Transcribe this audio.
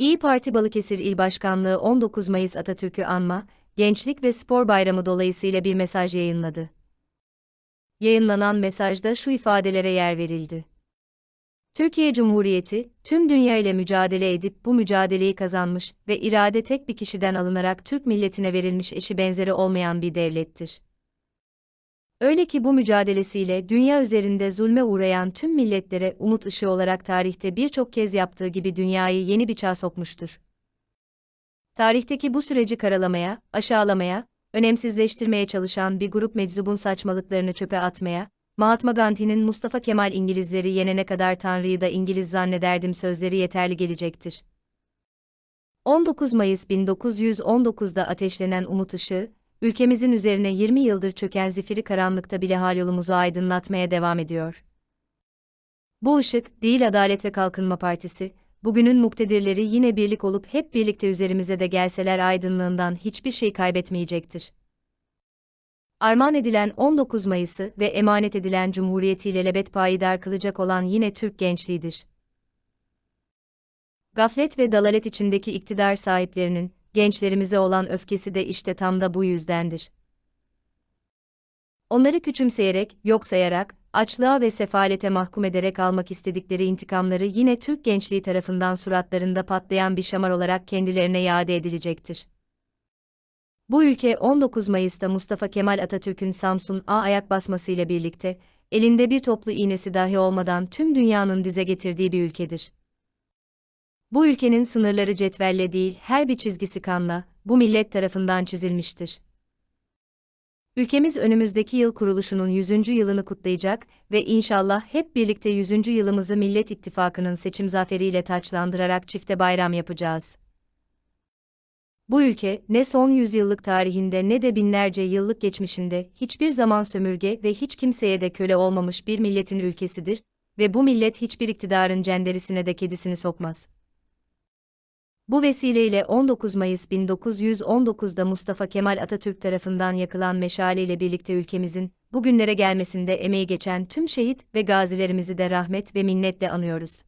İyi Parti Balıkesir İl Başkanlığı 19 Mayıs Atatürk'ü anma, Gençlik ve Spor Bayramı dolayısıyla bir mesaj yayınladı. Yayınlanan mesajda şu ifadelere yer verildi. Türkiye Cumhuriyeti, tüm dünya ile mücadele edip bu mücadeleyi kazanmış ve irade tek bir kişiden alınarak Türk milletine verilmiş eşi benzeri olmayan bir devlettir. Öyle ki bu mücadelesiyle dünya üzerinde zulme uğrayan tüm milletlere umut ışığı olarak tarihte birçok kez yaptığı gibi dünyayı yeni bir çağ sokmuştur. Tarihteki bu süreci karalamaya, aşağılamaya, önemsizleştirmeye çalışan bir grup meczubun saçmalıklarını çöpe atmaya, Mahatma Gandhi'nin Mustafa Kemal İngilizleri yenene kadar Tanrı'yı da İngiliz zannederdim sözleri yeterli gelecektir. 19 Mayıs 1919'da ateşlenen umut ışığı, ülkemizin üzerine 20 yıldır çöken zifiri karanlıkta bile hal yolumuzu aydınlatmaya devam ediyor. Bu ışık, değil Adalet ve Kalkınma Partisi, bugünün muktedirleri yine birlik olup hep birlikte üzerimize de gelseler aydınlığından hiçbir şey kaybetmeyecektir. Armağan edilen 19 Mayıs'ı ve emanet edilen Cumhuriyetiyle lebet payidar kılacak olan yine Türk gençliğidir. Gaflet ve dalalet içindeki iktidar sahiplerinin, gençlerimize olan öfkesi de işte tam da bu yüzdendir. Onları küçümseyerek, yok sayarak, açlığa ve sefalete mahkum ederek almak istedikleri intikamları yine Türk gençliği tarafından suratlarında patlayan bir şamar olarak kendilerine iade edilecektir. Bu ülke 19 Mayıs'ta Mustafa Kemal Atatürk'ün Samsun A ayak basmasıyla birlikte, elinde bir toplu iğnesi dahi olmadan tüm dünyanın dize getirdiği bir ülkedir. Bu ülkenin sınırları cetvelle değil, her bir çizgisi kanla, bu millet tarafından çizilmiştir. Ülkemiz önümüzdeki yıl kuruluşunun 100. yılını kutlayacak ve inşallah hep birlikte 100. yılımızı Millet İttifakı'nın seçim zaferiyle taçlandırarak çifte bayram yapacağız. Bu ülke, ne son yüzyıllık tarihinde ne de binlerce yıllık geçmişinde hiçbir zaman sömürge ve hiç kimseye de köle olmamış bir milletin ülkesidir ve bu millet hiçbir iktidarın cenderisine de kedisini sokmaz. Bu vesileyle 19 Mayıs 1919'da Mustafa Kemal Atatürk tarafından yakılan meşale ile birlikte ülkemizin bugünlere gelmesinde emeği geçen tüm şehit ve gazilerimizi de rahmet ve minnetle anıyoruz.